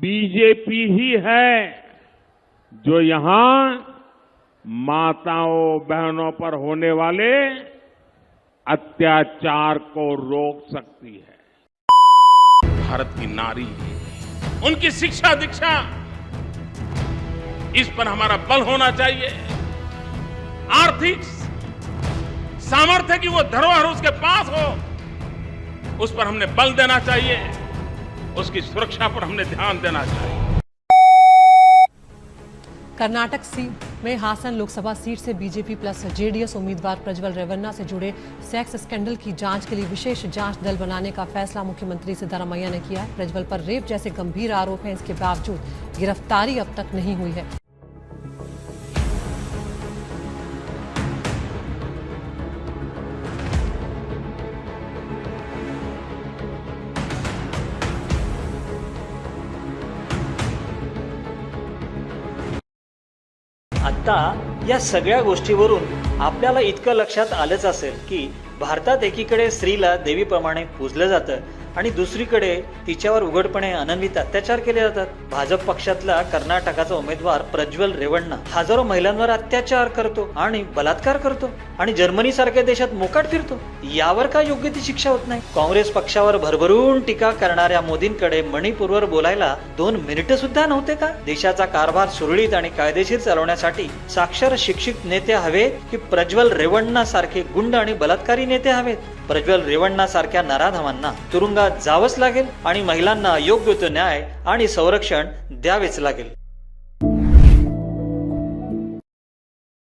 BJP ही है जो यहाँ माताओं, बहनों पर होने वाले अत्याचार को रोक सकती है। भारत की नारी, उनकी शिक्षा दीक्षा, इस पर हमारा बल होना चाहिए। आर्थिक सामर्थ्य की वो धरोहर उसके पास हो, उस पर हमने बल देना चाहिए। उसकी सुरक्षा पर हमने ध्यान देना चाहिए। कर्नाटक सीट में हासन लोकसभा सीट से बीजेपी प्लस जेडीएस उम्मीदवार प्रज्वल रेवन्ना से जुड़े सेक्स स्कैंडल की जाँच के लिए विशेष जाँच दल बनाने का फैसला मुख्यमंत्री सिद्धारमैया ने किया है। प्रज्वल पर रेप जैसे गंभीर आरोप हैं। इसके बावजूद गिरफ्तारी अब तक नहीं हुई है। आत्ता या सगळ्या गोष्टीवरून आपल्याला इतकं लक्षात आलंच असेल की भारतात एकीकडे स्त्रीला देवीप्रमाणे पूजलं जातं आणि दुसरीकडे तिच्यावर उघडपणे अनन्वित अत्याचार केले जातात. भाजप पक्षातला कर्नाटकाचा उमेदवार प्रज्वल रेवण्णा हजारो महिलांवर अत्याचार करतो आणि बलात्कार करतो आणि जर्मनी सारख्या देशात मोकाट फिरतो. यावर का योग्य ती शिक्षा होत नाही? काँग्रेस पक्षावर भरभरून टीका करणाऱ्या मोदींकडे मणिपूरवर बोलायला दोन मिनिटं सुद्धा नव्हते का? देशाचा कारभार सुरळीत आणि कायदेशीर चालवण्यासाठी साक्षर शिक्षित नेते हवे की प्रज्वल रेवण्णा सारखे गुंड आणि बलात्कारी नेते हवेत? प्रज्वल रेवण्णा सारख्या नराधमांना तुरुंग रंगात जावंच लागेल आणि महिलांना योग्य तो न्याय आणि संरक्षण द्यावेच लागेल.